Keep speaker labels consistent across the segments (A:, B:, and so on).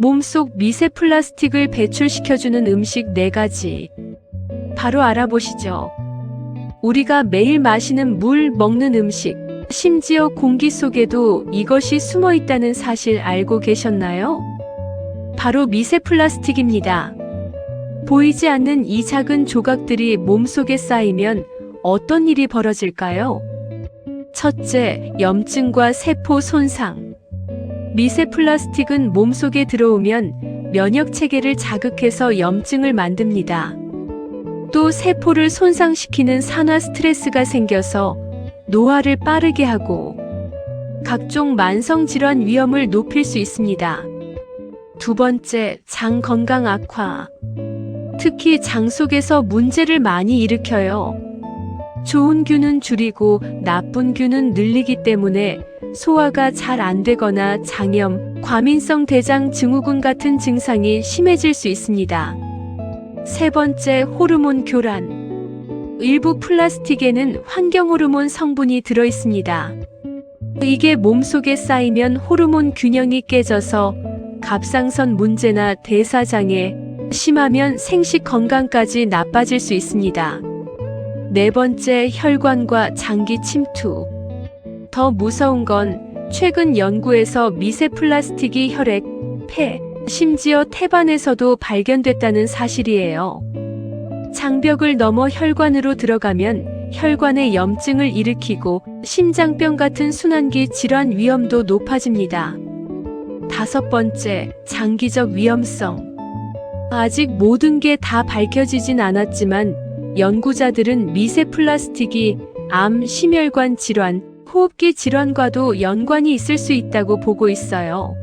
A: 몸속 미세 플라스틱을 배출시켜주는 음식 4가지. 바로 알아보시죠. 우리가 매일 마시는 물, 먹는 음식, 심지어 공기 속에도 이것이 숨어 있다는 사실 알고 계셨나요? 바로 미세 플라스틱입니다. 보이지 않는 이 작은 조각들이 몸속에 쌓이면 어떤 일이 벌어질까요? 첫째, 염증과 세포 손상. 미세 플라스틱은 몸속에 들어오면 면역 체계를 자극해서 염증을 만듭니다. 또 세포를 손상시키는 산화 스트레스가 생겨서 노화를 빠르게 하고 각종 만성 질환 위험을 높일 수 있습니다. 두 번째, 장 건강 악화. 특히 장 속에서 문제를 많이 일으켜요. 좋은 균은 줄이고 나쁜 균은 늘리기 때문에 소화가 잘 안 되거나 장염, 과민성 대장 증후군 같은 증상이 심해질 수 있습니다. 세 번째, 호르몬 교란. 일부 플라스틱에는 환경 호르몬 성분이 들어 있습니다. 이게 몸속에 쌓이면 호르몬 균형이 깨져서 갑상선 문제나 대사장애, 심하면 생식 건강까지 나빠질 수 있습니다. 네 번째, 혈관과 장기 침투. 더 무서운 건 최근 연구에서 미세 플라스틱이 혈액, 폐, 심지어 태반에서도 발견됐다는 사실이에요. 장벽을 넘어 혈관으로 들어가면 혈관에 염증을 일으키고 심장병 같은 순환기 질환 위험도 높아집니다. 다섯 번째, 장기적 위험성. 아직 모든 게 다 밝혀지진 않았지만 연구자들은 미세 플라스틱이 암, 심혈관 질환, 호흡기 질환과도 연관이 있을 수 있다고 보고 있어요.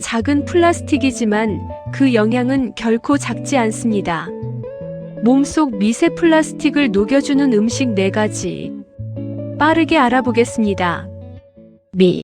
A: 작은 플라스틱이지만 그 영향은 결코 작지 않습니다. 몸속 미세 플라스틱을 녹여주는 음식 4가지. 빠르게 알아보겠습니다. 미.